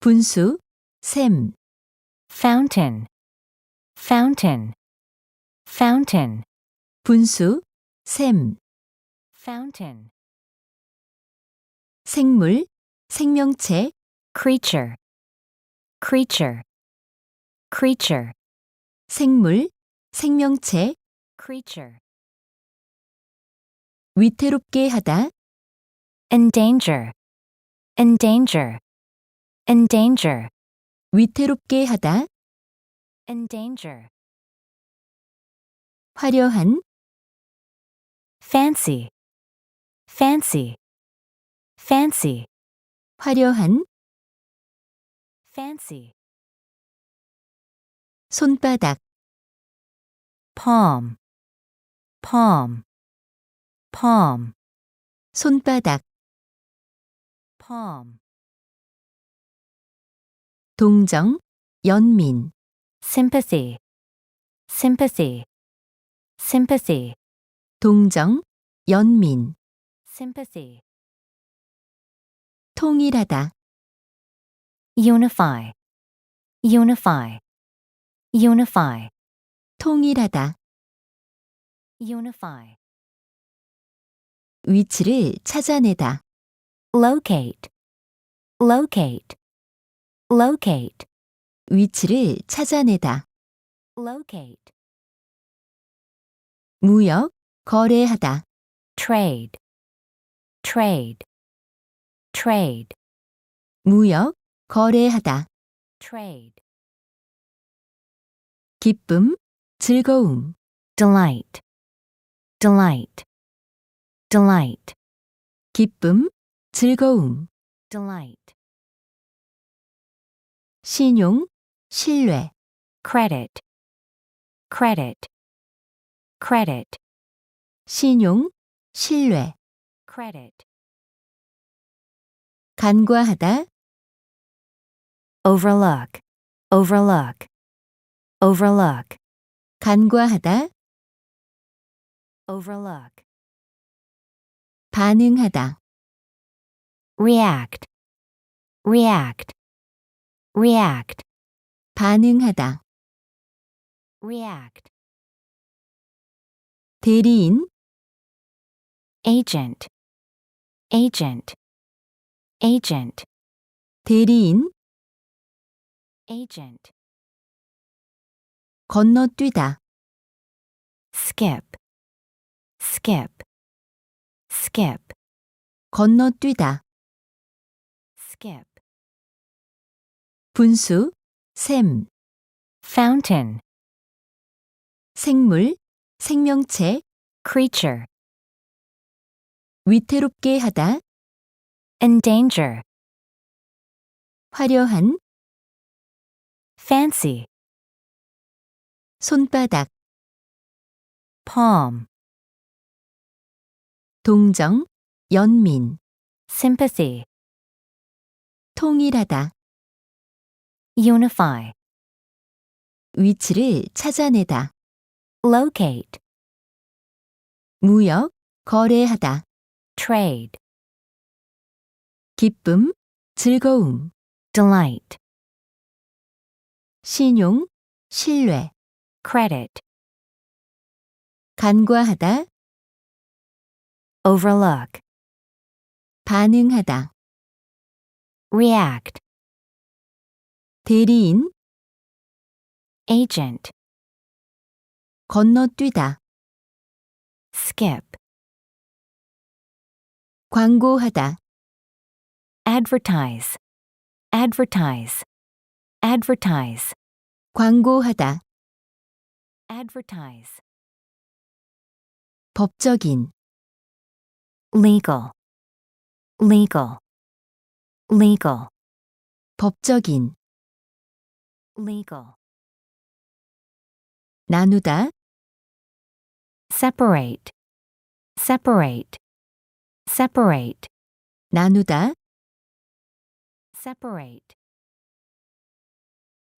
분수, 샘, fountain, fountain, fountain, 분수, 샘, fountain, 생물, 생명체, creature, creature, creature, 생물, 생명체, creature, 위태롭게 하다, endanger, endanger, endanger, 위태롭게 하다, endanger, 화려한, fancy, fancy, fancy, 화려한, fancy, 손바닥, palm, palm, palm, 손바닥, palm, 동정, 연민, sympathy, sympathy, sympathy, 동정, 연민, sympathy, 통일하다, unify, unify, unify, 통일하다, unify, 위치를 찾아내다, locate, locate, locate, 위치를 찾아내다, locate, 무역, 거래하다, trade, trade, trade, 무역, 거래하다, trade, 기쁨, 즐거움, delight, delight, delight, 기쁨, 즐거움, delight, 신용, 신뢰, credit, credit, credit, 신용, 신뢰, credit, 간과하다, overlook, overlook, overlook, 간과하다, overlook, 반응하다, react, react, react, 반응하다, react, 대리인, agent, agent, agent, 대리인, agent, 건너뛰다, skip, skip, skip, 건너뛰다, skip, 분수, 샘, fountain, 생물, 생명체, creature, 위태롭게 하다, endanger, 화려한, fancy, 손바닥, palm, 동정, 연민, sympathy, 통일하다, unify, 위치를 찾아내다, locate, 무역, 거래하다, trade, 기쁨, 즐거움, delight, 신용, 신뢰, credit, 간과하다, overlook, 반응하다, react, 대리인, agent, 건너뛰다, skip, 광고하다, advertise, advertise, advertise, 광고하다, advertise, 법적인, legal, legal, legal, 법적인, legal, 나누다, separate, separate, separate, 나누다, separate,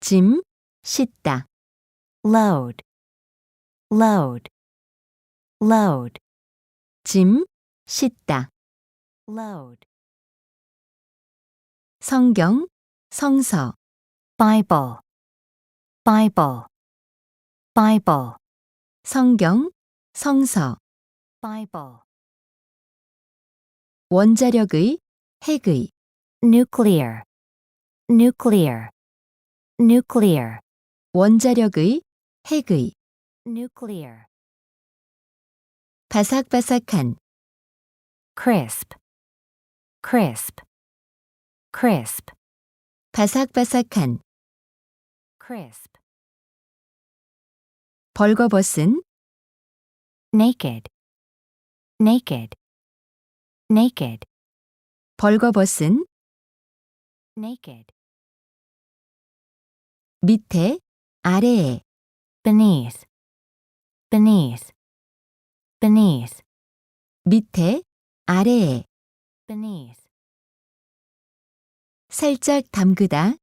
짐, 싣다, load, load, load, 짐, 싣다, load, 성경, 성서, Bible, Bible, Bible, 성경, 성서, Bible, 원자력의, 핵의, nuclear, nuclear, nuclear, 원자력의, 핵의, nuclear, 바삭바삭한, crisp, crisp, crisp, 바삭바삭한, crisp, 벌거벗은, naked, naked, naked, 벌거벗은, naked, 밑에, 아래에, beneath, beneath, beneath, 밑에, 아래에, beneath, 살짝 담그다,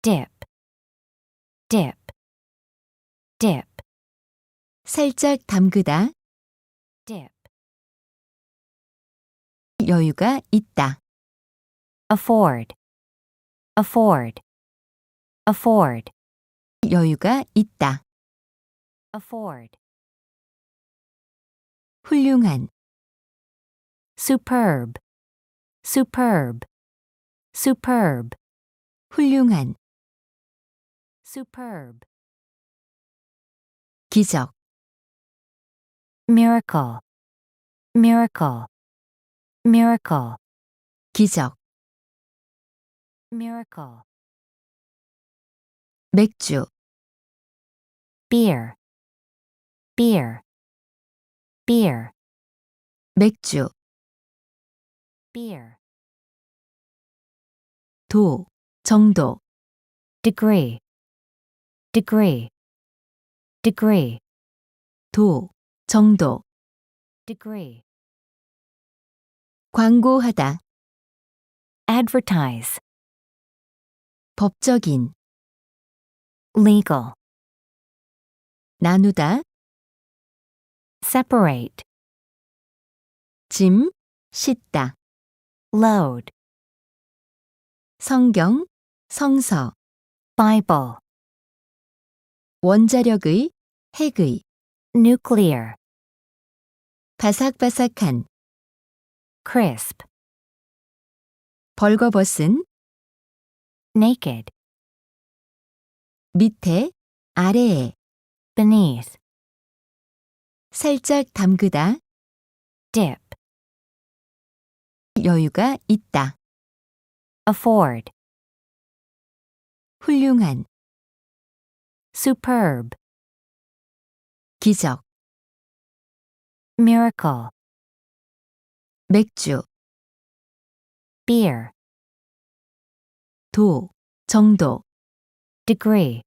dip, dip, dip, 살짝 담그다, dip, 여유가 있다, afford, afford, afford, 여유가 있다, afford, 훌륭한, superb, superb, superb, 훌륭한, superb, 기적, miracle, miracle, miracle, 기적, miracle, 맥주, beer, beer, beer, 맥주, beer, 도, 정도, degree, Degree, degree, 도, 정도, degree, 광고하다, advertise, 법적인, legal, 나누다, separate, 짐, 싣다, load, 성경, 성서, Bible, 원자력의, 핵의, nuclear, 바삭바삭한, crisp, 벌거벗은, naked, 밑에, 아래에, beneath, 살짝 담그다, dip, 여유가 있다, afford, 훌륭한, superb, 기적, miracle, 맥주, beer, 도, 정도, degree,